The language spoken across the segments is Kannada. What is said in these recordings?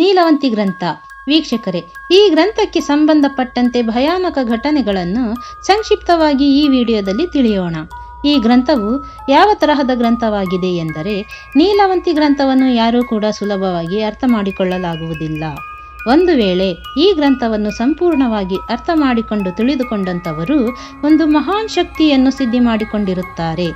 ನೀಲವಂತಿ ಗ್ರಂಥ. ವೀಕ್ಷಕರೇ, ಈ ಗ್ರಂಥಕ್ಕೆ ಸಂಬಂಧಪಟ್ಟಂತೆ ಭಯಾನಕ ಘಟನೆಗಳನ್ನು ಸಂಕ್ಷಿಪ್ತವಾಗಿ ಈ ವಿಡಿಯೋದಲ್ಲಿ ತಿಳಿಯೋಣ. ಈ ಗ್ರಂಥವು ಯಾವ ತರಹದ ಗ್ರಂಥವಾಗಿದೆ ಎಂದರೆ, ನೀಲವಂತಿ ಗ್ರಂಥವನ್ನು ಯಾರೂ ಕೂಡ ಸುಲಭವಾಗಿ ಅರ್ಥ ಮಾಡಿಕೊಳ್ಳಲಾಗುವುದಿಲ್ಲ ಒಂದು ವೇಳೆ ಈ ಗ್ರಂಥವನ್ನು ಸಂಪೂರ್ಣವಾಗಿ ಅರ್ಥ ಮಾಡಿಕೊಂಡು ತಿಳಿದುಕೊಂಡಂಥವರು ಒಂದು ಮಹಾನ್ ಶಕ್ತಿಯನ್ನು ಸಿದ್ಧಿ ಮಾಡಿಕೊಂಡಿರುತ್ತಾರೆ.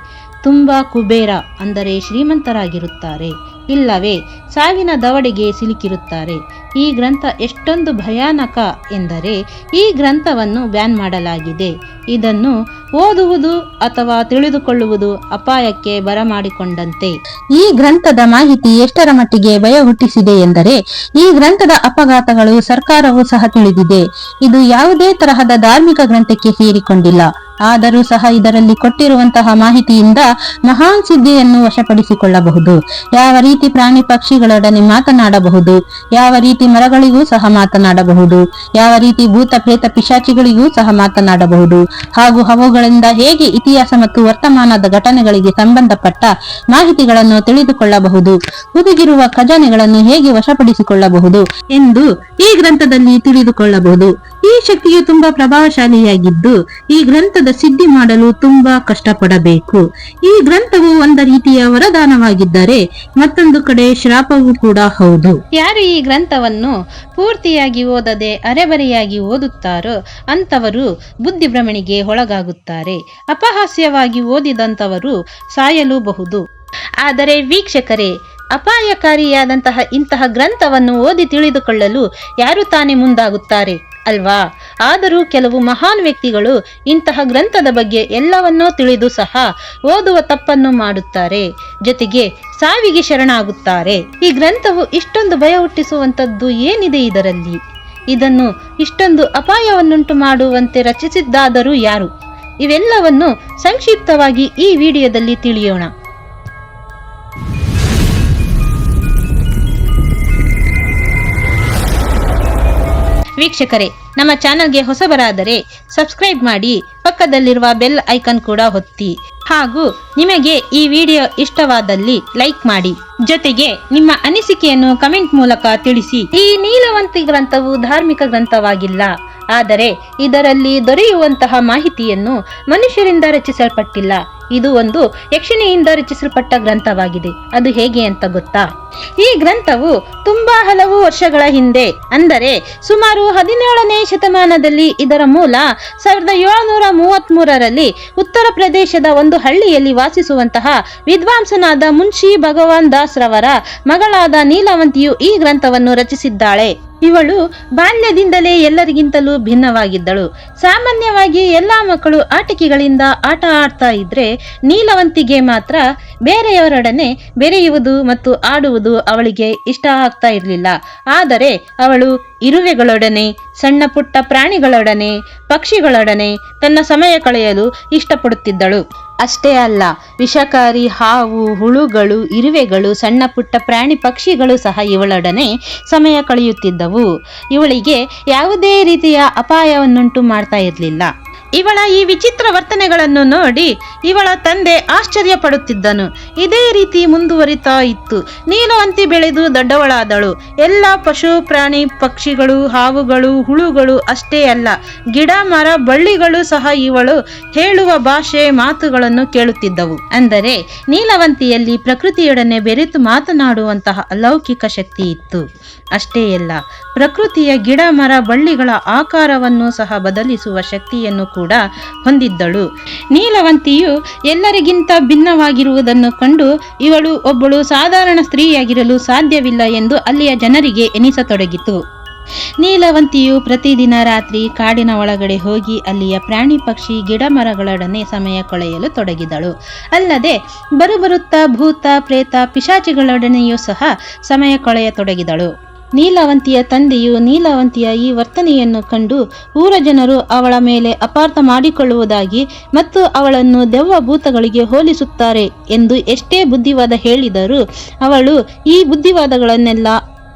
ತುಂಬ ಕುಬೇರ ಅಂದರೆ ಶ್ರೀಮಂತರಾಗಿರುತ್ತಾರೆ. ಇಲ್ಲವೇ, ಸಾವಿನ ದವಡೆಗೆ ಸಿಲುಕಿರುತ್ತಾರೆ. ಈ ಗ್ರಂಥ ಎಷ್ಟೊಂದು ಭಯಾನಕ ಎಂದರೆ ಈ ಗ್ರಂಥವನ್ನು ಬ್ಯಾನ್ ಮಾಡಲಾಗಿದೆ. ಇದನ್ನು ಓದುವುದು ಅಥವಾ ತಿಳಿದುಕೊಳ್ಳುವುದು ಅಪಾಯಕ್ಕೆ ಬರಮಾಡಿಕೊಂಡಂತೆ. ಈ ಗ್ರಂಥದ ಮಾಹಿತಿ ಎಷ್ಟರ ಮಟ್ಟಿಗೆ ಭಯ ಹುಟ್ಟಿಸಿದೆ ಎಂದರೆ, ಈ ಗ್ರಂಥದ ಅಪಘಾತಗಳು ಸರ್ಕಾರವು ಸಹ ತಿಳಿದಿದೆ. ಇದು ಯಾವುದೇ ತರಹದ ಧಾರ್ಮಿಕ ಗ್ರಂಥಕ್ಕೆ ಸೇರಿಕೊಂಡಿಲ್ಲ. ಆದರೂ ಸಹ ಇದರಲ್ಲಿ ಕೊಟ್ಟಿರುವಂತಹ ಮಾಹಿತಿಯಿಂದ ಮಹಾನ್ ಸಿದ್ಧಿಯನ್ನು ವಶಪಡಿಸಿಕೊಳ್ಳಬಹುದು. ಯಾವ ರೀತಿ ಪ್ರಾಣಿ ಪಕ್ಷಿಗಳೊಡನೆ ಮಾತನಾಡಬಹುದು, ಯಾವ ರೀತಿ ಮರಗಳಿಗೂ ಸಹ ಮಾತನಾಡಬಹುದು, ಯಾವ ರೀತಿ ಭೂತ, ಪ್ರೇತ ಪಿಶಾಚಿಗಳಿಗೂ ಸಹ ಮಾತನಾಡಬಹುದು, ಹಾಗೂ ಅವುಗಳಿಂದ ಹೇಗೆ ಇತಿಹಾಸ ಮತ್ತು ವರ್ತಮಾನದ ಘಟನೆಗಳಿಗೆ ಸಂಬಂಧಪಟ್ಟ ಮಾಹಿತಿಗಳನ್ನು ತಿಳಿದುಕೊಳ್ಳಬಹುದು, ಹುದುಗಿರುವ ಖಜಾನೆಗಳನ್ನು ಹೇಗೆ ವಶಪಡಿಸಿಕೊಳ್ಳಬಹುದು ಎಂದು ಈ ಗ್ರಂಥದಲ್ಲಿ ತಿಳಿದುಕೊಳ್ಳಬಹುದು. ಈ ಶಕ್ತಿಯು ತುಂಬಾ ಪ್ರಭಾವಶಾಲಿಯಾಗಿದ್ದು ಈ ಗ್ರಂಥದ ಸಿದ್ಧಿ ಮಾಡಲು ತುಂಬಾ ಕಷ್ಟಪಡಬೇಕು. ಈ ಗ್ರಂಥವು ಒಂದು ರೀತಿಯ ವರದಾನವಾಗಿದ್ದರೆ ಮತ್ತೊಂದು ಕಡೆ ಶ್ರಾಪವೂ ಕೂಡ ಹೌದು. ಯಾರು ಈ ಗ್ರಂಥವನ್ನು ಪೂರ್ತಿಯಾಗಿ ಓದದೆ ಅರೆಬರೆಯಾಗಿ ಓದುತ್ತಾರೋ ಅಂತವರು ಬುದ್ಧಿಭ್ರಮಣಿಗೆ ಒಳಗಾಗುತ್ತಾರೆ. ಅಪಹಾಸ್ಯವಾಗಿ ಓದಿದಂತವರು ಸಾಯಲೂಬಹುದು. ಆದರೆ ವೀಕ್ಷಕರೇ, ಅಪಾಯಕಾರಿಯಾದಂತಹ ಇಂತಹ ಗ್ರಂಥವನ್ನು ಓದಿ ತಿಳಿದುಕೊಳ್ಳಲು ಯಾರು ತಾನೇ ಮುಂದಾಗುತ್ತಾರೆ? ಅಲ್ವಾ? ಆದರೂ ಕೆಲವು ಮಹಾನ್ ವ್ಯಕ್ತಿಗಳು ಇಂತಹ ಗ್ರಂಥದ ಬಗ್ಗೆ ಎಲ್ಲವನ್ನೂ ತಿಳಿದು ಸಹ ಓದುವ ತಪ್ಪನ್ನು ಮಾಡುತ್ತಾರೆ. ಜೊತೆಗೆ ಸಾವಿಗೆ ಶರಣಾಗುತ್ತಾರೆ. ಈ ಗ್ರಂಥವು ಇಷ್ಟೊಂದು ಭಯ ಹುಟ್ಟಿಸುವಂಥದ್ದು ಏನಿದೆ ಇದರಲ್ಲಿ? ಇದನ್ನು ಇಷ್ಟೊಂದು ಅಪಾಯವನ್ನುಂಟು ಮಾಡುವಂತೆ ರಚಿಸಿದ್ದಾದರೂ ಯಾರು? ಇವೆಲ್ಲವನ್ನು ಸಂಕ್ಷಿಪ್ತವಾಗಿ ಈ ವಿಡಿಯೋದಲ್ಲಿ ತಿಳಿಯೋಣ. ವೀಕ್ಷಕರೇ, ನಮ್ಮ ಚಾನಲ್ಗೆ ಹೊಸಬರಾದರೆ ಸಬ್ಸ್ಕ್ರೈಬ್ ಮಾಡಿ, ಪಕ್ಕದಲ್ಲಿರುವ ಬೆಲ್ ಐಕನ್ ಕೂಡ ಒತ್ತಿ. ಹಾಗೂ ನಿಮಗೆ ಈ ವಿಡಿಯೋ ಇಷ್ಟವಾದಲ್ಲಿ ಲೈಕ್ ಮಾಡಿ. ಜೊತೆಗೆ ನಿಮ್ಮ ಅನಿಸಿಕೆಯನ್ನು ಕಮೆಂಟ್ ಮೂಲಕ ತಿಳಿಸಿ. ಈ ನೀಲವಂತಿ ಗ್ರಂಥವು ಧಾರ್ಮಿಕ ಗ್ರಂಥವಾಗಿಲ್ಲ. ಆದರೆ ಇದರಲ್ಲಿ ದೊರೆಯುವಂತಹ ಮಾಹಿತಿಯನ್ನು ಮನುಷ್ಯರಿಂದ ರಚಿಸಲ್ಪಟ್ಟಿಲ್ಲ. ಇದು ಒಂದು ಯಕ್ಷಿಣಿಯಿಂದ ರಚಿಸಲ್ಪಟ್ಟ ಗ್ರಂಥವಾಗಿದೆ. ಅದು ಹೇಗೆ ಅಂತ ಗೊತ್ತಾ? ಈ ಗ್ರಂಥವು ತುಂಬಾ ಹಲವು ವರ್ಷಗಳ ಹಿಂದೆ, ಅಂದರೆ ಸುಮಾರು ಹದಿನೇಳನೇ ಶತಮಾನದಲ್ಲಿ ಇದರ ಮೂಲ ಸಾವಿರದ ಏಳುನೂರ ಮೂವತ್ತ್ ಮೂರರಲ್ಲಿ ಉತ್ತರ ಪ್ರದೇಶದ ಒಂದು ಹಳ್ಳಿಯಲ್ಲಿ ವಾಸಿಸುವಂತಹ ವಿದ್ವಾಂಸನಾದ ಮುನ್ಶಿ ಭಗವಾನ್ ದಾಸ್ ರವರ ಮಗಳಾದ ನೀಲವಂತಿಯು ಈ ಗ್ರಂಥವನ್ನು ರಚಿಸಿದ್ದಾಳೆ. ಇವಳು ಬಾಲ್ಯದಿಂದಲೇ ಎಲ್ಲರಿಗಿಂತಲೂ ಭಿನ್ನವಾಗಿದ್ದಳು. ಸಾಮಾನ್ಯವಾಗಿ ಎಲ್ಲಾ ಮಕ್ಕಳು ಆಟಿಕೆಗಳಿಂದ ಆಟ ಆಡ್ತಾ ಇದ್ರೆ ನೀಲವಂತಿಗೆ ಮಾತ್ರ ಬೇರೆಯವರೊಡನೆ ಬೆರೆಯುವುದು ಮತ್ತು ಆಡುವುದು ಅವಳಿಗೆ ಇಷ್ಟ ಆಗ್ತಾ ಇರಲಿಲ್ಲ. ಆದರೆ ಅವಳು ಇರುವೆಗಳೊಡನೆ, ಸಣ್ಣ ಪುಟ್ಟ ಪ್ರಾಣಿಗಳೊಡನೆ, ಪಕ್ಷಿಗಳೊಡನೆ ತನ್ನ ಸಮಯ ಕಳೆಯಲು ಇಷ್ಟಪಡುತ್ತಿದ್ದಳು. ಅಷ್ಟೇ ಅಲ್ಲ, ವಿಷಕಾರಿ ಹಾವು, ಹುಳುಗಳು, ಇರುವೆಗಳು, ಸಣ್ಣ ಪುಟ್ಟ ಪ್ರಾಣಿ ಪಕ್ಷಿಗಳು ಸಹ ಇವಳೊಡನೆ ಸಮಯ ಕಳೆಯುತ್ತಿದ್ದವು. ಇವಳಿಗೆ ಯಾವುದೇ ರೀತಿಯ ಅಪಾಯವನ್ನುಂಟು ಮಾಡ್ತಾ ಇರಲಿಲ್ಲ. ಇವಳ ಈ ವಿಚಿತ್ರ ವರ್ತನೆಗಳನ್ನು ನೋಡಿ ಇವಳ ತಂದೆ ಆಶ್ಚರ್ಯ ಪಡುತ್ತಿದ್ದನು ಇದೇ ರೀತಿ ಮುಂದುವರಿತಾ ಇತ್ತು. ನೀಲವಂತಿ ಬೆಳೆದು ದೊಡ್ಡವಳಾದಳು. ಎಲ್ಲ ಪಶು, ಪ್ರಾಣಿ, ಪಕ್ಷಿಗಳು, ಹಾವುಗಳು, ಹುಳುಗಳು ಅಷ್ಟೇ ಅಲ್ಲ. ಗಿಡ, ಮರ, ಬಳ್ಳಿಗಳು ಸಹ ಇವಳು ಹೇಳುವ ಭಾಷೆ, ಮಾತುಗಳನ್ನು ಕೇಳುತ್ತಿದ್ದವು. ಅಂದರೆ ನೀಲವಂತಿಯಲ್ಲಿ ಪ್ರಕೃತಿಯೊಡನೆ ಬೆರೆತು ಮಾತನಾಡುವಂತಹ ಅಲೌಕಿಕ ಶಕ್ತಿ ಇತ್ತು. ಅಷ್ಟೇ ಅಲ್ಲ, ಪ್ರಕೃತಿಯ ಗಿಡ, ಮರ, ಬಳ್ಳಿಗಳ ಆಕಾರವನ್ನು ಸಹ ಬದಲಿಸುವ ಶಕ್ತಿಯನ್ನು ಕೂಡ ಹೊಂದಿದ್ದಳು. ನೀಲವಂತಿಯು ಎಲ್ಲರಿಗಿಂತ ಭಿನ್ನವಾಗಿರುವುದನ್ನು ಕಂಡು ಇವಳು ಒಬ್ಬಳು ಸಾಧಾರಣ ಸ್ತ್ರೀಯಾಗಿರಲು ಸಾಧ್ಯವಿಲ್ಲ ಎಂದು ಅಲ್ಲಿಯ ಜನರಿಗೆ ಎನಿಸತೊಡಗಿತು. ನೀಲವಂತಿಯು ಪ್ರತಿದಿನ ರಾತ್ರಿ ಕಾಡಿನ ಒಳಗಡೆ ಹೋಗಿ ಅಲ್ಲಿಯ ಪ್ರಾಣಿ ಪಕ್ಷಿ ಗಿಡ ಮರಗಳೊಡನೆ ಸಮಯ ಕಳೆಯಲು ತೊಡಗಿದಳು. ಅಲ್ಲದೆ ಬರುಬರುತ್ತಾ ಭೂತ, ಪ್ರೇತ, ಪಿಶಾಚಿಗಳೊಡನೆಯೂ ಸಹ ಸಮಯ ಕಳೆಯತೊಡಗಿದಳು. ನೀಲವಂತಿಯ ತಂದೆಯು ನೀಲವಂತಿಯ ಈ ವರ್ತನೆಯನ್ನು ಕಂಡು ಊರ ಜನರು ಅವಳ ಮೇಲೆ ಅಪಾರ್ಥ ಮಾಡಿಕೊಳ್ಳುವುದಾಗಿ ಮತ್ತು ಅವಳನ್ನು ದೆವ್ವ ಭೂತಗಳಿಗೆ ಹೋಲಿಸುತ್ತಾರೆ ಎಂದು ಎಷ್ಟೇ ಬುದ್ಧಿವಾದ ಹೇಳಿದರೂ ಅವಳು ಈ ಬುದ್ಧಿವಾದಗಳನ್ನೆಲ್ಲ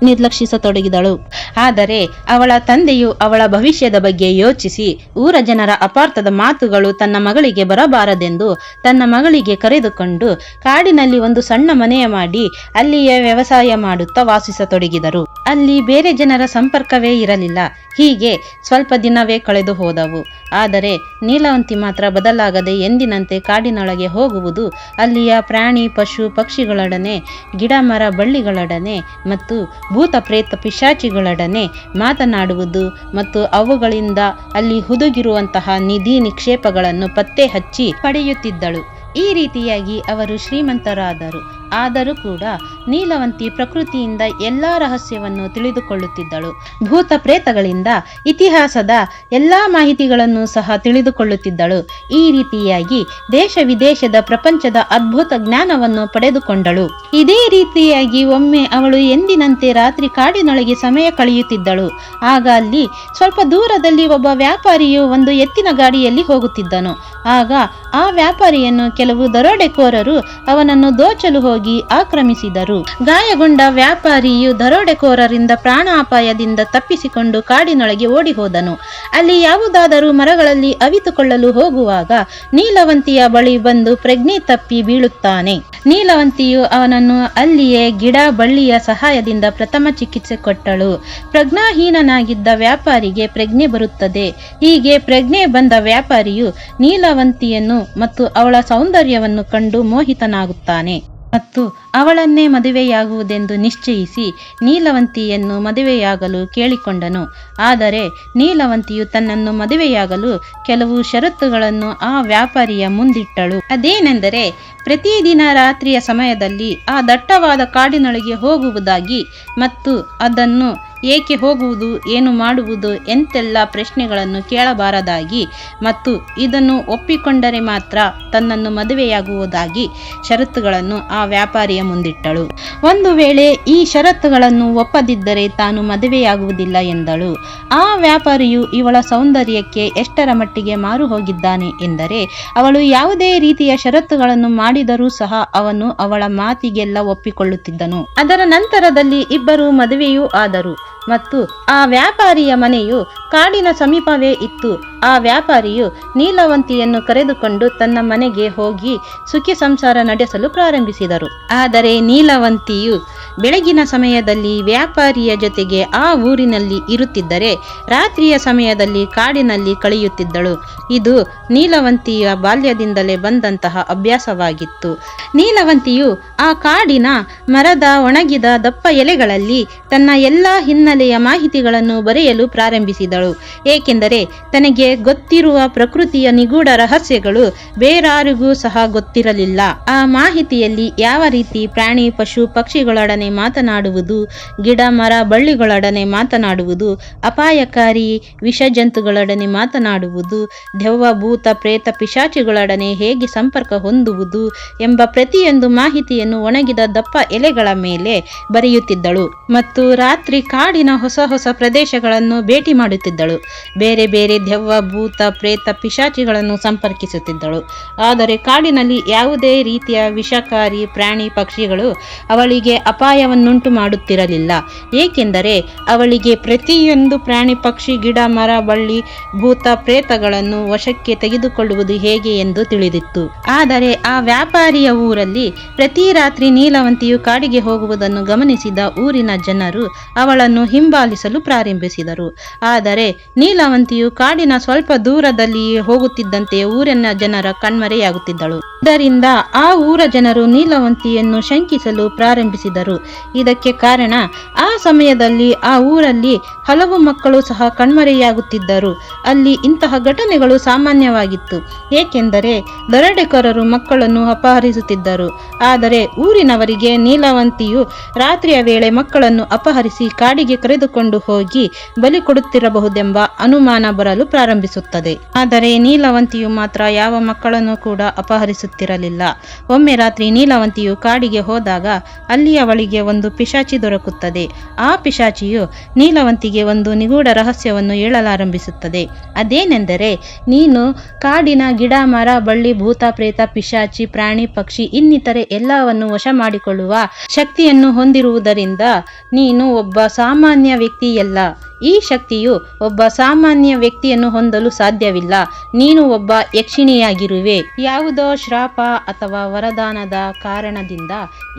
ನಿರ್ಲಕ್ಷಿಸತೊಡಗಿದಳು. ಆದರೆ ಅವಳ ತಂದೆಯು ಅವಳ ಭವಿಷ್ಯದ ಬಗ್ಗೆ ಯೋಚಿಸಿ, ಊರ ಜನರ ಅಪಾರ್ಥದ ಮಾತುಗಳು ತನ್ನ ಮಗಳಿಗೆ ಬರಬಾರದೆಂದು ತನ್ನ ಮಗಳಿಗೆ ಕರೆದುಕೊಂಡು ಕಾಡಿನಲ್ಲಿ ಒಂದು ಸಣ್ಣ ಮನೆಯ ಮಾಡಿ ಅಲ್ಲಿಯೇ ವ್ಯವಸಾಯ ಮಾಡುತ್ತಾ ವಾಸಿಸತೊಡಗಿದರು. ಅಲ್ಲಿ ಬೇರೆ ಜನರ ಸಂಪರ್ಕವೇ ಇರಲಿಲ್ಲ. ಹೀಗೆ ಸ್ವಲ್ಪ ದಿನವೇ ಕಳೆದು ಹೋದವು. ಆದರೆ ನೀಲವಂತಿ ಮಾತ್ರ ಬದಲಾಗದೆ ಎಂದಿನಂತೆ ಕಾಡಿನೊಳಗೆ ಹೋಗುವುದು ಅಲ್ಲಿಯ ಪ್ರಾಣಿ, ಪಶು, ಪಕ್ಷಿಗಳೊಡನೆ ಗಿಡ ಮರ ಬಳ್ಳಿಗಳೊಡನೆ ಮತ್ತು ಭೂತ ಪ್ರೇತ ಪಿಶಾಚಿಗಳೊಡನೆ ಮಾತನಾಡುವುದು ಮತ್ತು ಅವುಗಳಿಂದ ಅಲ್ಲಿ ಹುದುಗಿರುವಂತಹ ನಿಧಿ ನಿಕ್ಷೇಪಗಳನ್ನು ಪತ್ತೆ ಹಚ್ಚಿ ಪಡೆಯುತ್ತಿದ್ದಳು. ಈ ರೀತಿಯಾಗಿ ಅವರು ಶ್ರೀಮಂತರಾದರು. ಆದರೂ ಕೂಡ ನೀಲವಂತಿ ಪ್ರಕೃತಿಯಿಂದ ಎಲ್ಲಾ ರಹಸ್ಯವನ್ನು ತಿಳಿದುಕೊಳ್ಳುತ್ತಿದ್ದಳು. ಭೂತ ಪ್ರೇತಗಳಿಂದ ಇತಿಹಾಸದ ಎಲ್ಲಾ ಮಾಹಿತಿಗಳನ್ನು ಸಹ ತಿಳಿದುಕೊಳ್ಳುತ್ತಿದ್ದಳು. ಈ ರೀತಿಯಾಗಿ ದೇಶ ವಿದೇಶದ ಪ್ರಪಂಚದ ಅದ್ಭುತ ಜ್ಞಾನವನ್ನು ಪಡೆದುಕೊಂಡಳು. ಇದೇ ರೀತಿಯಾಗಿ ಒಮ್ಮೆ ಅವಳು ಎಂದಿನಂತೆ ರಾತ್ರಿ ಕಾಡಿನೊಳಗೆ ಸಮಯ ಕಳೆಯುತ್ತಿದ್ದಳು. ಆಗ ಅಲ್ಲಿ ಸ್ವಲ್ಪ ದೂರದಲ್ಲಿ ಒಬ್ಬ ವ್ಯಾಪಾರಿಯು ಒಂದು ಎತ್ತಿನ ಗಾಡಿಯಲ್ಲಿ ಹೋಗುತ್ತಿದ್ದನು. ಆಗ ಆ ವ್ಯಾಪಾರಿಯನ್ನು ಕೆಲವು ದರೋಡೆಕೋರರು ಅವನನ್ನು ದೋಚಲು ಹೋಗಿ ಆಕ್ರಮಿಸಿದರು. ಗಾಯಗೊಂಡ ವ್ಯಾಪಾರಿಯು ದರೋಡೆಕೋರರಿಂದ ಪ್ರಾಣಾಪಾಯದಿಂದ ತಪ್ಪಿಸಿಕೊಂಡು ಕಾಡಿನೊಳಗೆ ಓಡಿ ಹೋದನು ಅಲ್ಲಿ ಯಾವುದಾದರೂ ಮರಗಳಲ್ಲಿ ಅವಿತುಕೊಳ್ಳಲು ಹೋಗುವಾಗ ನೀಲವಂತಿಯ ಬಳಿ ಬಂದು ಪ್ರಜ್ಞೆ ತಪ್ಪಿ ಬೀಳುತ್ತಾನೆ. ನೀಲವಂತಿಯು ಅವನನ್ನು ಅಲ್ಲಿಯೇ ಗಿಡ ಬಳ್ಳಿಯ ಸಹಾಯದಿಂದ ಪ್ರಥಮ ಚಿಕಿತ್ಸೆ ಕೊಟ್ಟಳು. ಪ್ರಜ್ಞಾಹೀನನಾಗಿದ್ದ ವ್ಯಾಪಾರಿಗೆ ಪ್ರಜ್ಞೆ ಬರುತ್ತದೆ. ಹೀಗೆ ಪ್ರಜ್ಞೆ ಬಂದ ವ್ಯಾಪಾರಿಯು ನೀಲವಂತಿಯನ್ನು ಮತ್ತು ಅವಳ ಸೌಂದರ್ಯವನ್ನು ಕಂಡು ಮೋಹಿತನಾಗುತ್ತಾನೆ. ಮತ್ತು ಅವಳನ್ನೇ ಮದುವೆಯಾಗುವುದೆಂದು ನಿಶ್ಚಯಿಸಿ ನೀಲವಂತಿಯನ್ನು ಮದುವೆಯಾಗಲು ಕೇಳಿಕೊಂಡನು. ಆದರೆ ನೀಲವಂತಿಯು ತನ್ನನ್ನು ಮದುವೆಯಾಗಲು ಕೆಲವು ಷರತ್ತುಗಳನ್ನು ಆ ವ್ಯಾಪಾರಿಯ ಮುಂದಿಟ್ಟಳು. ಅದೇನೆಂದರೆ ಪ್ರತಿದಿನ ರಾತ್ರಿಯ ಸಮಯದಲ್ಲಿ ಆ ದಟ್ಟವಾದ ಕಾಡಿನೊಳಗೆ ಹೋಗುವುದಾಗಿ ಮತ್ತು ಅದನ್ನು ಏಕೆ ಹೋಗುವುದು, ಏನು ಮಾಡುವುದು ಎಂತೆಲ್ಲ ಪ್ರಶ್ನೆಗಳನ್ನು ಕೇಳಬಾರದಾಗಿ ಮತ್ತು ಇದನ್ನು ಒಪ್ಪಿಕೊಂಡರೆ ಮಾತ್ರ ತನ್ನನ್ನು ಮದುವೆಯಾಗುವುದಾಗಿ ಷರತ್ತುಗಳನ್ನು ಆ ವ್ಯಾಪಾರಿಯ ಮುಂದಿಟ್ಟಳು. ಒಂದು ವೇಳೆ ಈ ಷರತ್ತುಗಳನ್ನು ಒಪ್ಪದಿದ್ದರೆ ತಾನು ಮದುವೆಯಾಗುವುದಿಲ್ಲ ಎಂದಳು. ಆ ವ್ಯಾಪಾರಿಯು ಇವಳ ಸೌಂದರ್ಯಕ್ಕೆ ಎಷ್ಟರ ಮಟ್ಟಿಗೆ ಮಾರು ಹೋಗಿದ್ದಾನೆ ಎಂದರೆ, ಅವಳು ಯಾವುದೇ ರೀತಿಯ ಷರತ್ತುಗಳನ್ನು ಮಾಡಿದರೂ ಸಹ ಅವನು ಅವಳ ಮಾತಿಗೆಲ್ಲ ಒಪ್ಪಿಕೊಳ್ಳುತ್ತಿದ್ದನು. ಅದರ ನಂತರದಲ್ಲಿ ಇಬ್ಬರು ಮದುವೆಯೂ ಆದರು. ಮತ್ತು ಆ ವ್ಯಾಪಾರಿಯ ಮನೆಯು ಕಾಡಿನ ಸಮೀಪವೇ ಇತ್ತು. ಆ ವ್ಯಾಪಾರಿಯು ನೀಲವಂತಿಯನ್ನು ಕರೆದುಕೊಂಡು ತನ್ನ ಮನೆಗೆ ಹೋಗಿ ಸುಖಿ ಸಂಸಾರ ನಡೆಸಲು ಪ್ರಾರಂಭಿಸಿದರು. ಆದರೆ ನೀಲವಂತಿಯು ಬೆಳಗಿನ ಸಮಯದಲ್ಲಿ ವ್ಯಾಪಾರಿಯ ಜೊತೆಗೆ ಆ ಊರಿನಲ್ಲಿ ಇರುತ್ತಿದ್ದರೆ ರಾತ್ರಿಯ ಸಮಯದಲ್ಲಿ ಕಾಡಿನಲ್ಲಿ ಕಳೆಯುತ್ತಿದ್ದಳು. ಇದು ನೀಲವಂತಿಯ ಬಾಲ್ಯದಿಂದಲೇ ಬಂದಂತಹ ಅಭ್ಯಾಸವಾಗಿತ್ತು. ನೀಲವಂತಿಯು ಆ ಕಾಡಿನ ಮರದ ಒಣಗಿದ ದಪ್ಪ ಎಲೆಗಳಲ್ಲಿ ತನ್ನ ಎಲ್ಲ ಹಿನ್ನೆಲೆಯ ಮಾಹಿತಿಗಳನ್ನು ಬರೆಯಲು ಪ್ರಾರಂಭಿಸಿದಳು. ಏಕೆಂದರೆ ತನಗೆ ಗೊತ್ತಿರುವ ಪ್ರಕೃತಿಯ ನಿಗೂಢ ರಹಸ್ಯಗಳು ಬೇರಾರಿಗೂ ಸಹ ಗೊತ್ತಿರಲಿಲ್ಲ. ಆ ಮಾಹಿತಿಯಲ್ಲಿ ಯಾವ ರೀತಿ ಪ್ರಾಣಿ, ಪಶು, ಪಕ್ಷಿಗಳೊಡನೆ ಮಾತನಾಡುವುದು, ಗಿಡ, ಮರ, ಬಳ್ಳಿಗಳೊಡನೆ ಮಾತನಾಡುವುದು, ಅಪಾಯಕಾರಿ ವಿಷಜಂತುಗಳೊಡನೆ ಮಾತನಾಡುವುದು, ದೆವ್ವ, ಭೂತ, ಪ್ರೇತ, ಪಿಶಾಚಿಗಳೊಡನೆ ಹೇಗೆ ಸಂಪರ್ಕ ಹೊಂದುವುದು ಎಂಬ ಪ್ರತಿಯೊಂದು ಮಾಹಿತಿಯನ್ನು ಒಣಗಿದ ದಪ್ಪ ಎಲೆಗಳ ಮೇಲೆ ಬರೆಯುತ್ತಿದ್ದಳು. ಮತ್ತು ರಾತ್ರಿ ಕಾಡಿನ ಹೊಸ ಹೊಸ ಪ್ರದೇಶಗಳನ್ನು ಭೇಟಿ ಮಾಡುತ್ತಿದ್ದಳು. ಬೇರೆ ಬೇರೆ ದೆವ್ವ, ಭೂತ, ಪ್ರೇತ, ಪಿಶಾಚಿಗಳನ್ನು ಸಂಪರ್ಕಿಸುತ್ತಿದ್ದಳು. ಆದರೆ ಕಾಡಿನಲ್ಲಿ ಯಾವುದೇ ರೀತಿಯ ವಿಷಕಾರಿ, ಪ್ರಾಣಿ, ಪಕ್ಷಿಗಳು ಅವಳಿಗೆ ಅಪಾಯವನ್ನುಂಟು ಮಾಡುತ್ತಿರಲಿಲ್ಲ. ಏಕೆಂದರೆ ಅವಳಿಗೆ ಪ್ರತಿಯೊಂದು ಪ್ರಾಣಿ, ಪಕ್ಷಿ, ಗಿಡ, ಮರ, ಬಳ್ಳಿ, ಭೂತ, ಪ್ರೇತಗಳನ್ನು ವಶಕ್ಕೆ ತೆಗೆದುಕೊಳ್ಳುವುದು ಹೇಗೆ ಎಂದು ತಿಳಿದಿತ್ತು. ಆದರೆ ಆ ವ್ಯಾಪಾರಿಯ ಊರಲ್ಲಿ ಪ್ರತಿ ರಾತ್ರಿ ನೀಲವಂತಿಯು ಕಾಡಿಗೆ ಹೋಗುವುದನ್ನು ಗಮನಿಸಿದ ಊರಿನ ಜನರು ಅವಳನ್ನು ಹಿಂಬಾಲಿಸಲು ಪ್ರಾರಂಭಿಸಿದರು. ಆದರೆ ನೀಲವಂತಿಯು ಕಾಡಿನ ಸ್ವಲ್ಪ ದೂರದಲ್ಲಿಯೇ ಹೋಗುತ್ತಿದ್ದಂತೆ ಊರಿನ ಜನರ ಕಣ್ಮರೆಯಾಗುತ್ತಿದ್ದಳು. ಇದರಿಂದ ಆ ಊರ ಜನರು ನೀಲವಂತಿಯನ್ನು ಶಂಕಿಸಲು ಪ್ರಾರಂಭಿಸಿದರು. ಇದಕ್ಕೆ ಕಾರಣ ಆ ಸಮಯದಲ್ಲಿ ಆ ಊರಲ್ಲಿ ಹಲವು ಮಕ್ಕಳು ಸಹ ಕಣ್ಮರೆಯಾಗುತ್ತಿದ್ದರು. ಅಲ್ಲಿ ಇಂತಹ ಘಟನೆಗಳು ಸಾಮಾನ್ಯವಾಗಿತ್ತು. ಏಕೆಂದರೆ ದರೋಡೆಕೋರರು ಮಕ್ಕಳನ್ನು ಅಪಹರಿಸುತ್ತಿದ್ದರು. ಆದರೆ ಊರಿನವರಿಗೆ ನೀಲವಂತಿಯು ರಾತ್ರಿಯ ವೇಳೆ ಮಕ್ಕಳನ್ನು ಅಪಹರಿಸಿ ಕಾಡಿಗೆ ಕರೆದುಕೊಂಡು ಹೋಗಿ ಬಲಿ ಕೊಡುತ್ತಿರಬಹುದೆಂಬ ಅನುಮಾನ ಬರಲು ಪ್ರಾರಂಭಿಸುತ್ತದೆ. ಆದರೆ ನೀಲವಂತಿಯು ಮಾತ್ರ ಯಾವ ಮಕ್ಕಳನ್ನು ಕೂಡ ಅಪಹರಿಸುತ್ತಿರಲಿಲ್ಲ. ಒಮ್ಮೆ ರಾತ್ರಿ ನೀಲವಂತಿಯು ಕಾಡಿಗೆ ಹೋದಾಗ ಅಲ್ಲಿ ಅವಳಿಗೆ ಒಂದು ಪಿಶಾಚಿ ದೊರಕುತ್ತದೆ. ಆ ಪಿಶಾಚಿಯು ನೀಲವಂತಿಗೆ ಒಂದು ನಿಗೂಢ ರಹಸ್ಯವನ್ನು ಹೇಳಲಾರಂಭಿಸುತ್ತದೆ. ಅದೇನೆಂದರೆ, ನೀನು ಕಾಡಿನ ಗಿಡ, ಮರ, ಬಳ್ಳಿ, ಭೂತ, ಪ್ರೇತ, ಪಿಶಾಚಿ, ಪ್ರಾಣಿ, ಪಕ್ಷಿ, ಇನ್ನಿತರೆ ಎಲ್ಲವನ್ನು ವಶ ಮಾಡಿಕೊಳ್ಳುವ ಶಕ್ತಿಯನ್ನು ಹೊಂದಿರುವುದರಿಂದ ನೀನು ಒಬ್ಬ ಸಾಮಾನ್ಯ ಸಾಮಾನ್ಯ ವ್ಯಕ್ತಿಯಲ್ಲ. ಈ ಶಕ್ತಿಯು ಒಬ್ಬ ಸಾಮಾನ್ಯ ವ್ಯಕ್ತಿಯನ್ನು ಹೊಂದಲು ಸಾಧ್ಯವಿಲ್ಲ. ನೀನು ಒಬ್ಬ ಯಕ್ಷಿಣಿಯಾಗಿರುವೆ. ಯಾವುದೋ ಶ್ರಾಪ ಅಥವಾ ವರದಾನದ ಕಾರಣದಿಂದ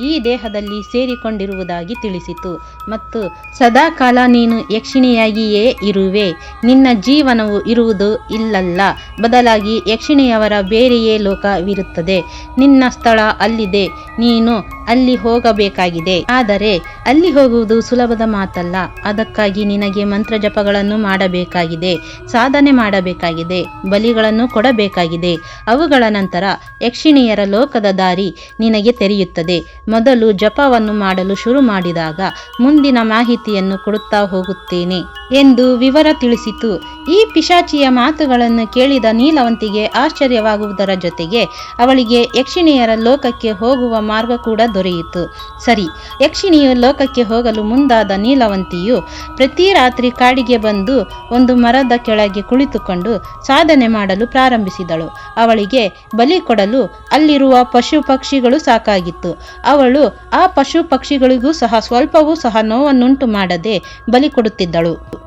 ಈ ದೇಹದಲ್ಲಿ ಸೇರಿಕೊಂಡಿರುವುದಾಗಿ ತಿಳಿಸಿತು. ಮತ್ತು ಸದಾಕಾಲ ನೀನು ಯಕ್ಷಿಣಿಯಾಗಿಯೇ ಇರುವೆ. ನಿನ್ನ ಜೀವನವು ಇರುವುದು ಇಲ್ಲಲ್ಲ. ಬದಲಾಗಿ ಯಕ್ಷಿಣಿಯವರ ಬೇರೆಯೇ ಲೋಕವಿರುತ್ತದೆ. ನಿನ್ನ ಸ್ಥಳ ಅಲ್ಲಿದೆ. ನೀನು ಅಲ್ಲಿ ಹೋಗಬೇಕಾಗಿದೆ. ಆದರೆ ಅಲ್ಲಿ ಹೋಗುವುದು ಸುಲಭದ ಮಾತಲ್ಲ. ಅದಕ್ಕಾಗಿ ನಿನಗೆ ಮಂತ್ರ ಜಪಗಳನ್ನು ಮಾಡಬೇಕಾಗಿದೆ. ಸಾಧನೆ ಮಾಡಬೇಕಾಗಿದೆ. ಬಲಿಗಳನ್ನು ಕೊಡಬೇಕಾಗಿದೆ. ಅವುಗಳ ನಂತರ ಯಕ್ಷಿಣಿಯರ ಲೋಕದ ದಾರಿ ನಿನಗೆ ತೆರೆಯುತ್ತದೆ. ಮೊದಲು ಜಪವನ್ನು ಮಾಡಲು ಶುರು ಮಾಡಿದಾಗ ಮುಂದಿನ ಮಾಹಿತಿಯನ್ನು ಕೊಡುತ್ತಾ ಹೋಗುತ್ತೇನೆ. ಎಂದು ವಿವರ ತಿಳಿಸಿತು. ಈ ಪಿಶಾಚಿಯ ಮಾತುಗಳನ್ನು ಕೇಳಿದ ನೀಲವಂತಿಗೆ ಆಶ್ಚರ್ಯವಾಗುವುದರ ಜೊತೆಗೆ ಅವಳಿಗೆ ಯಕ್ಷಿಣಿಯರ ಲೋಕಕ್ಕೆ ಹೋಗುವ ಮಾರ್ಗ ಕೂಡ ದೊರೆಯಿತು. ಸರಿ, ಯಕ್ಷಿಣಿಯು ಲೋಕಕ್ಕೆ ಹೋಗಲು ಮುಂದಾದ ನೀಲವಂತಿಯು ಪ್ರತಿ ರಾತ್ರಿ ಕಾಡಿಗೆ ಬಂದು ಒಂದು ಮರದ ಕೆಳಗೆ ಕುಳಿತುಕೊಂಡು ಸಾಧನೆ ಮಾಡಲು ಪ್ರಾರಂಭಿಸಿದಳು. ಅವಳಿಗೆ ಬಲಿ ಕೊಡಲು ಅಲ್ಲಿರುವ ಪಶು ಪಕ್ಷಿಗಳು ಸಾಕಾಗಿತ್ತು. ಅವಳು ಆ ಪಶು ಪಕ್ಷಿಗಳಿಗೂ ಸಹ ಸ್ವಲ್ಪವೂ ಸಹ ನೋವನ್ನುಂಟು ಮಾಡದೆ ಬಲಿ ಕೊಡುತ್ತಿದ್ದಳು.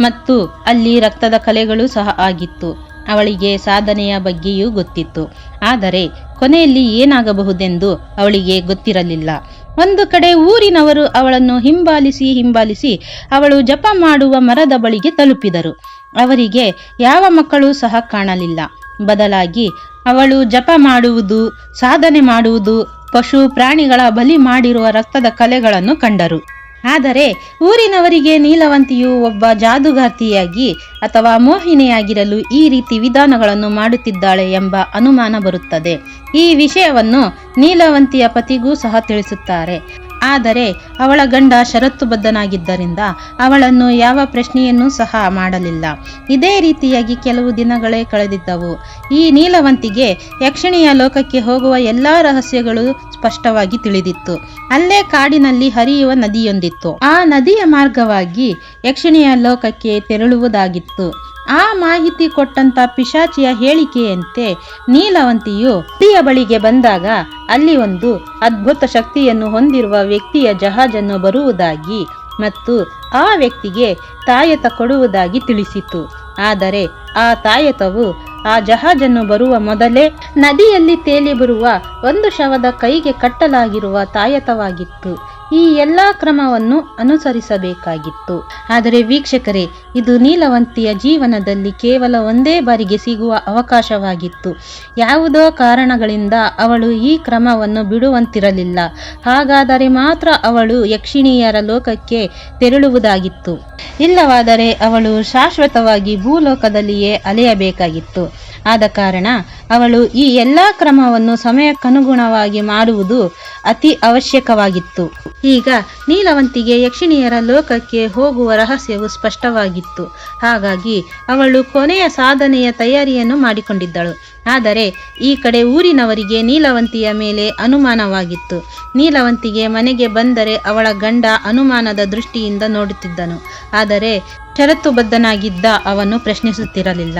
ಮತ್ತು ಅಲ್ಲಿ ರಕ್ತದ ಕಲೆಗಳು ಸಹ ಆಗಿತ್ತು. ಅವಳಿಗೆ ಸಾಧನೆಯ ಬಗ್ಗೆಯೂ ಗೊತ್ತಿತ್ತು. ಆದರೆ ಕೊನೆಯಲ್ಲಿ ಏನಾಗಬಹುದೆಂದು ಅವಳಿಗೆ ಗೊತ್ತಿರಲಿಲ್ಲ. ಒಂದು ಕಡೆ ಊರಿನವರು ಅವಳನ್ನು ಹಿಂಬಾಲಿಸಿ ಹಿಂಬಾಲಿಸಿ ಅವಳು ಜಪ ಮಾಡುವ ಮರದ ಬಳಿಗೆ ತಲುಪಿದರು. ಅವರಿಗೆ ಯಾವ ಮಕ್ಕಳು ಸಹ ಕಾಣಲಿಲ್ಲ. ಬದಲಾಗಿ ಅವಳು ಜಪ ಮಾಡುವುದು, ಸಾಧನೆ ಮಾಡುವುದು, ಪಶು ಪ್ರಾಣಿಗಳ ಬಲಿ ಮಾಡಿರುವ ರಕ್ತದ ಕಲೆಗಳನ್ನು ಕಂಡರು. ಆದರೆ ಊರಿನವರಿಗೆ ನೀಲವಂತಿಯು ಒಬ್ಬ ಜಾದುಗಾರ್ತಿಯಾಗಿ ಅಥವಾ ಮೋಹಿನಿಯಾಗಿರಲು ಈ ರೀತಿ ವಿಧಾನಗಳನ್ನು ಮಾಡುತ್ತಿದ್ದಾಳೆ ಎಂಬ ಅನುಮಾನ ಬರುತ್ತದೆ. ಈ ವಿಷಯವನ್ನು ನೀಲವಂತಿಯ ಪತಿಗೂ ಸಹ ತಿಳಿಸುತ್ತಾರೆ. ಆದರೆ ಅವಳ ಗಂಡ ಷರತ್ತುಬದ್ಧನಾಗಿದ್ದರಿಂದ ಅವಳನ್ನು ಯಾವ ಪ್ರಶ್ನೆಯನ್ನೂ ಸಹ ಮಾಡಲಿಲ್ಲ. ಇದೇ ರೀತಿಯಾಗಿ ಕೆಲವು ದಿನಗಳೇ ಕಳೆದಿದ್ದವು. ಈ ನೀಲವಂತಿಗೆ ಯಕ್ಷಿಣಿಯ ಲೋಕಕ್ಕೆ ಹೋಗುವ ಎಲ್ಲಾ ರಹಸ್ಯಗಳು ಸ್ಪಷ್ಟವಾಗಿ ತಿಳಿದಿತ್ತು. ಅಲ್ಲೇ ಕಾಡಿನಲ್ಲಿ ಹರಿಯುವ ನದಿಯೊಂದಿತ್ತು. ಆ ನದಿಯ ಮಾರ್ಗವಾಗಿ ಯಕ್ಷಿಣಿಯ ಲೋಕಕ್ಕೆ ತೆರಳುವುದಾಗಿತ್ತು. ಆ ಮಾಹಿತಿ ಕೊಟ್ಟಂತ ಪಿಶಾಚಿಯ ಹೇಳಿಕೆಯಂತೆ ನೀಲವಂತಿಯು ನದಿಯ ಬಳಿಗೆ ಬಂದಾಗ ಅಲ್ಲಿ ಒಂದು ಅದ್ಭುತ ಶಕ್ತಿಯನ್ನು ಹೊಂದಿರುವ ವ್ಯಕ್ತಿಯ ಜಹಾಜನ್ನು ಬರುವುದಾಗಿ ಮತ್ತು ಆ ವ್ಯಕ್ತಿಗೆ ತಾಯತ ಕೊಡುವುದಾಗಿ ತಿಳಿಸಿತು. ಆದರೆ ಆ ತಾಯತವು ಆ ಜಹಾಜನ್ನು ಬರುವ ಮೊದಲೇ ನದಿಯಲ್ಲಿ ತೇಲಿ ಬರುವ ಒಂದು ಶವದ ಕೈಗೆ ಕಟ್ಟಲಾಗಿರುವ ತಾಯತವಾಗಿತ್ತು. ಈ ಎಲ್ಲ ಕ್ರಮವನ್ನು ಅನುಸರಿಸಬೇಕಾಗಿತ್ತು. ಆದರೆ ವೀಕ್ಷಕರೇ, ಇದು ನೀಲವಂತಿಯ ಜೀವನದಲ್ಲಿ ಕೇವಲ ಒಂದೇ ಬಾರಿಗೆ ಸಿಗುವ ಅವಕಾಶವಾಗಿತ್ತು. ಯಾವುದೋ ಕಾರಣಗಳಿಂದ ಅವಳು ಈ ಕ್ರಮವನ್ನು ಬಿಡುವಂತಿರಲಿಲ್ಲ. ಹಾಗಾದರೆ ಮಾತ್ರ ಅವಳು ಯಕ್ಷಿಣಿಯರ ಲೋಕಕ್ಕೆ ತೆರಳುವುದಾಗಿತ್ತು. ಇಲ್ಲವಾದರೆ ಅವಳು ಶಾಶ್ವತವಾಗಿ ಭೂಲೋಕದಲ್ಲಿಯೇ ಅಲೆಯಬೇಕಾಗಿತ್ತು. ಆದ ಕಾರಣ ಅವಳು ಈ ಎಲ್ಲ ಕ್ರಮವನ್ನು ಸಮಯಕ್ಕನುಗುಣವಾಗಿ ಮಾಡುವುದು ಅತಿ ಅವಶ್ಯಕವಾಗಿತ್ತು. ಈಗ ನೀಲವಂತಿಗೆ ಯಕ್ಷಿಣಿಯರ ಲೋಕಕ್ಕೆ ಹೋಗುವ ರಹಸ್ಯವು ಸ್ಪಷ್ಟವಾಗಿತ್ತು. ಹಾಗಾಗಿ ಅವಳು ಕೊನೆಯ ಸಾಧನೆಯ ತಯಾರಿಯನ್ನು ಮಾಡಿಕೊಂಡಿದ್ದಳು. ಆದರೆ ಈ ಕಡೆ ಊರಿನವರಿಗೆ ನೀಲವಂತಿಯ ಮೇಲೆ ಅನುಮಾನವಾಗಿತ್ತು. ನೀಲವಂತಿಗೆ ಮನೆಗೆ ಬಂದರೆ ಅವಳ ಗಂಡ ಅನುಮಾನದ ದೃಷ್ಟಿಯಿಂದ ನೋಡುತ್ತಿದ್ದನು. ಆದರೆ ಷರತ್ತುಬದ್ಧನಾಗಿದ್ದ ಅವನು ಪ್ರಶ್ನಿಸುತ್ತಿರಲಿಲ್ಲ.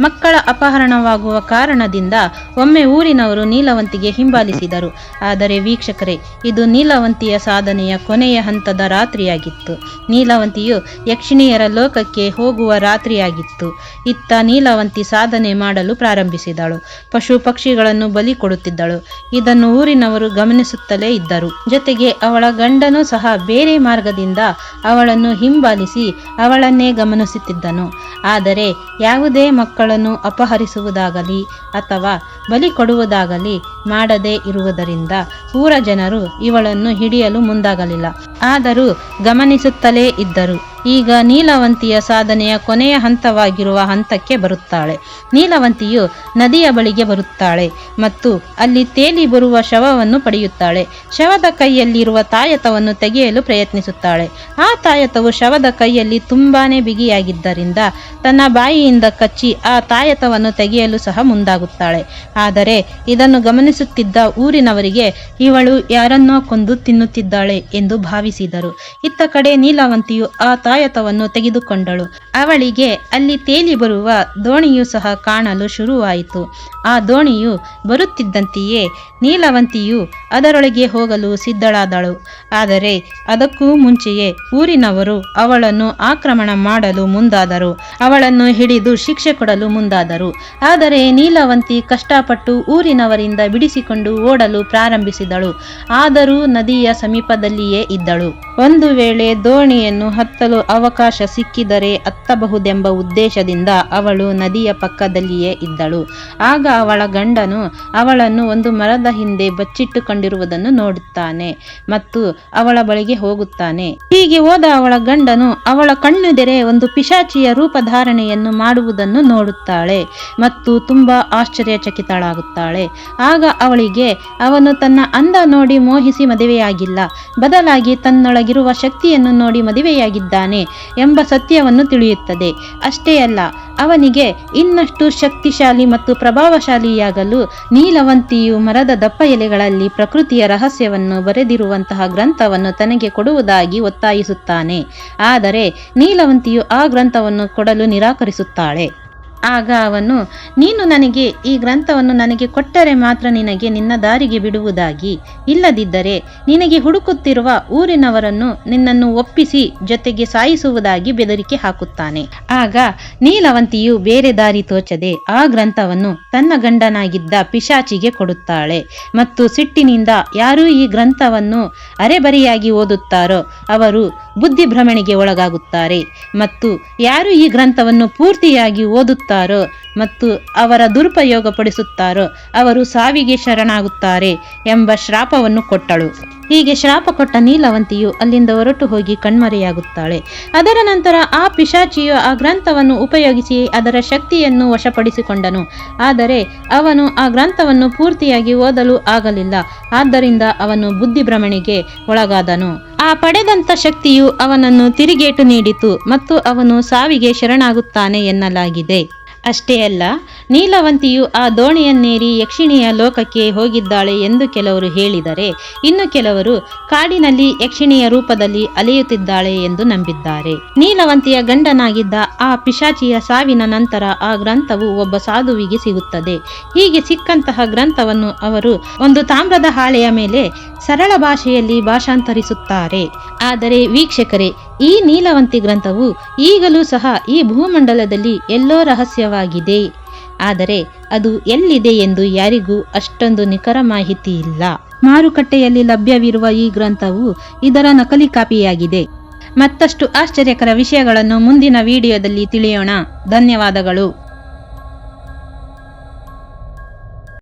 ಮಕ್ಕಳ ಅಪಹರಣವಾಗುವ ಕಾರಣದಿಂದ ಒಮ್ಮೆ ಊರಿನವರು ನೀಲವಂತಿಗೆ ಹಿಂಬಾಲಿಸಿದರು. ಆದರೆ ವೀಕ್ಷಕರೇ, ಇದು ನೀಲವಂತಿಯ ಸಾಧನೆಯ ಕೊನೆಯ ಹಂತದ ರಾತ್ರಿಯಾಗಿತ್ತು. ನೀಲವಂತಿಯು ಯಕ್ಷಿಣಿಯರ ಲೋಕಕ್ಕೆ ಹೋಗುವ ರಾತ್ರಿಯಾಗಿತ್ತು. ಇತ್ತ ನೀಲವಂತಿ ಸಾಧನೆ ಮಾಡಲು ಪ್ರಾರಂಭಿಸಿದಳು. ಪಶು ಪಕ್ಷಿಗಳನ್ನು ಬಲಿ ಕೊಡುತ್ತಿದ್ದಳು. ಇದನ್ನು ಊರಿನವರು ಗಮನಿಸುತ್ತಲೇ ಇದ್ದರು. ಜೊತೆಗೆ ಅವಳ ಗಂಡನೂ ಸಹ ಬೇರೆ ಮಾರ್ಗದಿಂದ ಅವಳನ್ನು ಹಿಂಬಾಲಿಸಿ ಅವಳನ್ನೇ ಗಮನಿಸುತ್ತಿದ್ದನು. ಆದರೆ ಯಾವುದೇ ಮಕ್ಕಳನ್ನು ಅಪಹರಿಸುವುದಾಗಲಿ ಅಥವಾ ಬಲಿ ಕೊಡುವುದಾಗಲಿ ಮಾಡದೇ ಇರುವುದರಿಂದ ಊರ ಜನರು ಇವಳನ್ನು ಹಿಡಿಯಲು ಮುಂದಾಗಲಿಲ್ಲ. ಆದರೂ ಗಮನಿಸುತ್ತಲೇ ಇದ್ದರು. ಈಗ ನೀಲವಂತಿಯ ಸಾಧನೆಯ ಕೊನೆಯ ಹಂತವಾಗಿರುವ ಹಂತಕ್ಕೆ ಬರುತ್ತಾಳೆ. ನೀಲವಂತಿಯು ನದಿಯ ಬಳಿಗೆ ಬರುತ್ತಾಳೆ ಮತ್ತು ಅಲ್ಲಿ ತೇಲಿ ಬರುವ ಶವವನ್ನು ಪಡೆಯುತ್ತಾಳೆ. ಶವದ ಕೈಯಲ್ಲಿರುವ ತಾಯತವನ್ನು ತೆಗೆಯಲು ಪ್ರಯತ್ನಿಸುತ್ತಾಳೆ. ಆ ತಾಯತವು ಶವದ ಕೈಯಲ್ಲಿ ತುಂಬಾನೇ ಬಿಗಿಯಾಗಿದ್ದರಿಂದ ತನ್ನ ಬಾಯಿಯಿಂದ ಕಚ್ಚಿ ಆ ತಾಯತವನ್ನು ತೆಗೆಯಲು ಸಹ ಮುಂದಾಗುತ್ತಾಳೆ. ಆದರೆ ಇದನ್ನು ಗಮನಿಸುತ್ತಿದ್ದ ಊರಿನವರಿಗೆ, ಇವಳು ಯಾರನ್ನೋ ಕೊಂದು ತಿನ್ನುತ್ತಿದ್ದಾಳೆ ಎಂದು ಭಾವಿಸಿದರು. ಇತ್ತ ಕಡೆ ನೀಲವಂತಿಯು ಆ ಆಯತವನ್ನು ತೆಗೆದುಕೊಂಡಳು. ಅವಳಿಗೆ ಅಲ್ಲಿ ತೇಲಿ ಬರುವ ದೋಣಿಯು ಸಹ ಕಾಣಲು ಶುರುವಾಯಿತು. ಆ ದೋಣಿಯು ಬರುತ್ತಿದ್ದಂತೆಯೇ ನೀಲವಂತಿಯು ಅದರೊಳಗೆ ಹೋಗಲು ಸಿದ್ಧಳಾದಳು. ಆದರೆ ಅದಕ್ಕೂ ಮುಂಚೆಯೇ ಊರಿನವರು ಅವಳನ್ನು ಆಕ್ರಮಣ ಮಾಡಲು ಮುಂದಾದರು. ಅವಳನ್ನು ಹಿಡಿದು ಶಿಕ್ಷೆ ಕೊಡಲು ಮುಂದಾದರು. ಆದರೆ ನೀಲವಂತಿ ಕಷ್ಟಪಟ್ಟು ಊರಿನವರಿಂದ ಬಿಡಿಸಿಕೊಂಡು ಓಡಲು ಪ್ರಾರಂಭಿಸಿದಳು. ಆದರೂ ನದಿಯ ಸಮೀಪದಲ್ಲಿಯೇ ಇದ್ದಳು. ಒಂದು ವೇಳೆ ದೋಣಿಯನ್ನು ಹತ್ತಲು ಅವಕಾಶ ಸಿಕ್ಕಿದರೆ ಹತ್ತಬಹುದೆಂಬ ಉದ್ದೇಶದಿಂದ ಅವಳು ನದಿಯ ಪಕ್ಕದಲ್ಲಿಯೇ ಇದ್ದಳು. ಆಗ ಅವಳ ಗಂಡನು ಅವಳನ್ನು ಒಂದು ಮರದ ಹಿಂದೆ ಬಚ್ಚಿಟ್ಟುಕೊಂಡಿರುವುದನ್ನು ನೋಡುತ್ತಾನೆ ಮತ್ತು ಅವಳ ಬಳಿಗೆ ಹೋಗುತ್ತಾನೆ. ಹೀಗೆ ಹೋದ ಅವಳ ಗಂಡನು ಅವಳ ಕಣ್ಣೆದರೆ ಒಂದು ಪಿಶಾಚಿಯ ರೂಪಧಾರಣೆಯನ್ನು ಮಾಡುವುದನ್ನು ನೋಡುತ್ತಾಳೆ ಮತ್ತು ತುಂಬಾ ಆಶ್ಚರ್ಯಚಕಿತಳಾಗುತ್ತಾಳೆ. ಆಗ ಅವಳಿಗೆ, ಅವನು ತನ್ನ ಅಂದ ನೋಡಿ ಮೋಹಿಸಿ ಮದುವೆಯಾಗಿಲ್ಲ. ಬದಲಾಗಿ ತನ್ನೊಳಗಿರುವ ಶಕ್ತಿಯನ್ನು ನೋಡಿ ಮದುವೆಯಾಗಿದ್ದಾನೆ ಎಂಬ ಸತ್ಯವನ್ನು ತಿಳಿಯುತ್ತದೆ. ಅಷ್ಟೇ ಅಲ್ಲ, ಅವನಿಗೆ ಇನ್ನಷ್ಟು ಶಕ್ತಿಶಾಲಿ ಮತ್ತು ಪ್ರಭಾವಶಾಲಿಯಾಗಲು ನೀಲವಂತಿಯು ಮರದ ದಪ್ಪ ಎಲೆಗಳಲ್ಲಿ ಪ್ರಕೃತಿಯ ರಹಸ್ಯವನ್ನು ಬರೆದಿರುವಂತಹ ಗ್ರಂಥವನ್ನು ತನಗೆ ಕೊಡುವುದಾಗಿ ಒತ್ತಾಯಿಸುತ್ತಾನೆ. ಆದರೆ ನೀಲವಂತಿಯು ಆ ಗ್ರಂಥವನ್ನು ಕೊಡಲು ನಿರಾಕರಿಸುತ್ತಾಳೆ. ಆಗ ಅವನು, ನೀನು ನನಗೆ ಈ ಗ್ರಂಥವನ್ನು ನನಗೆ ಕೊಟ್ಟರೆ ಮಾತ್ರ ನಿನಗೆ ನಿನ್ನ ದಾರಿಗೆ ಬಿಡುವುದಾಗಿ. ಇಲ್ಲದಿದ್ದರೆ ನಿನಗೆ ಹುಡುಕುತ್ತಿರುವ ಊರಿನವರನ್ನು ನಿನ್ನನ್ನು ಒಪ್ಪಿಸಿ ಜೊತೆಗೆ ಸಾಯಿಸುವುದಾಗಿ ಬೆದರಿಕೆ ಹಾಕುತ್ತಾನೆ. ಆಗ ನೀಲವಂತಿಯು ಬೇರೆ ದಾರಿ ತೋಚದೆ ಆ ಗ್ರಂಥವನ್ನು ತನ್ನ ಗಂಡನಾಗಿದ್ದ ಪಿಶಾಚಿಗೆ ಕೊಡುತ್ತಾಳೆ. ಮತ್ತು ಸಿಟ್ಟಿನಿಂದ ಯಾರು ಈ ಗ್ರಂಥವನ್ನು ಅರೆಬರಿಯಾಗಿ ಓದುತ್ತಾರೋ ಅವರು ಬುದ್ಧಿಭ್ರಮಣೆಗೆ ಒಳಗಾಗುತ್ತಾರೆ. ಮತ್ತು ಯಾರು ಈ ಗ್ರಂಥವನ್ನು ಪೂರ್ತಿಯಾಗಿ ಓದುತ್ತಾರೋ ಮತ್ತು ಅವರ ದುರುಪಯೋಗಪಡಿಸುತ್ತಾರೋ ಅವರು ಸಾವಿಗೆ ಶರಣಾಗುತ್ತಾರೆ ಎಂಬ ಶ್ರಾಪವನ್ನು ಕೊಟ್ಟಳು. ಹೀಗೆ ಶ್ರಾಪ ಕೊಟ್ಟ ನೀಲವಂತಿಯು ಅಲ್ಲಿಂದ ಹೊರಟು ಹೋಗಿ ಕಣ್ಮರೆಯಾಗುತ್ತಾಳೆ. ಅದರ ನಂತರ ಆ ಪಿಶಾಚಿಯು ಆ ಗ್ರಂಥವನ್ನು ಉಪಯೋಗಿಸಿ ಅದರ ಶಕ್ತಿಯನ್ನು ವಶಪಡಿಸಿಕೊಂಡನು. ಆದರೆ ಅವನು ಆ ಗ್ರಂಥವನ್ನು ಪೂರ್ತಿಯಾಗಿ ಓದಲು ಆಗಲಿಲ್ಲ. ಆದ್ದರಿಂದ ಅವನು ಬುದ್ಧಿಭ್ರಮಣೆಗೆ ಒಳಗಾದನು. ಆ ಪಡೆದಂಥ ಶಕ್ತಿಯು ಅವನನ್ನು ತಿರುಗೇಟು ನೀಡಿತು ಮತ್ತು ಅವನು ಸಾವಿಗೆ ಶರಣಾಗುತ್ತಾನೆ ಎನ್ನಲಾಗಿದೆ. ಅಷ್ಟೇ ಅಲ್ಲ, ನೀಲವಂತಿಯು ಆ ದೋಣಿಯನ್ನೇರಿ ಯಕ್ಷಿಣಿಯ ಲೋಕಕ್ಕೆ ಹೋಗಿದ್ದಾಳೆ ಎಂದು ಕೆಲವರು ಹೇಳಿದರೆ, ಇನ್ನು ಕೆಲವರು ಕಾಡಿನಲ್ಲಿ ಯಕ್ಷಿಣಿಯ ರೂಪದಲ್ಲಿ ಅಲೆಯುತ್ತಿದ್ದಾಳೆ ಎಂದು ನಂಬಿದ್ದಾರೆ. ನೀಲವಂತಿಯ ಗಂಡನಾಗಿದ್ದ ಆ ಪಿಶಾಚಿಯ ಸಾವಿನ ನಂತರ ಆ ಗ್ರಂಥವು ಒಬ್ಬ ಸಾಧುವಿಗೆ ಸಿಗುತ್ತದೆ. ಹೀಗೆ ಸಿಕ್ಕಂತಹ ಗ್ರಂಥವನ್ನು ಅವರು ಒಂದು ತಾಮ್ರದ ಹಾಳೆಯ ಮೇಲೆ ಸರಳ ಭಾಷೆಯಲ್ಲಿ ಭಾಷಾಂತರಿಸುತ್ತಾರೆ. ಆದರೆ ವೀಕ್ಷಕರೇ ಈ ನೀಲವಂತಿ ಗ್ರಂಥವು ಈಗಲೂ ಸಹ ಈ ಭೂಮಂಡಲದಲ್ಲಿ ಎಲ್ಲೋ ರಹಸ್ಯವಾಗಿದೆ. ಆದರೆ ಅದು ಎಲ್ಲಿದೆ ಎಂದು ಯಾರಿಗೂ ಅಷ್ಟೊಂದು ನಿಖರ ಮಾಹಿತಿ ಇಲ್ಲ. ಮಾರುಕಟ್ಟೆಯಲ್ಲಿ ಲಭ್ಯವಿರುವ ಈ ಗ್ರಂಥವು ಇದರ ನಕಲಿ ಕಾಪಿಯಾಗಿದೆ. ಮತ್ತಷ್ಟು ಆಶ್ಚರ್ಯಕರ ವಿಷಯಗಳನ್ನು ಮುಂದಿನ ವಿಡಿಯೋದಲ್ಲಿ ತಿಳಿಯೋಣ. ಧನ್ಯವಾದಗಳು.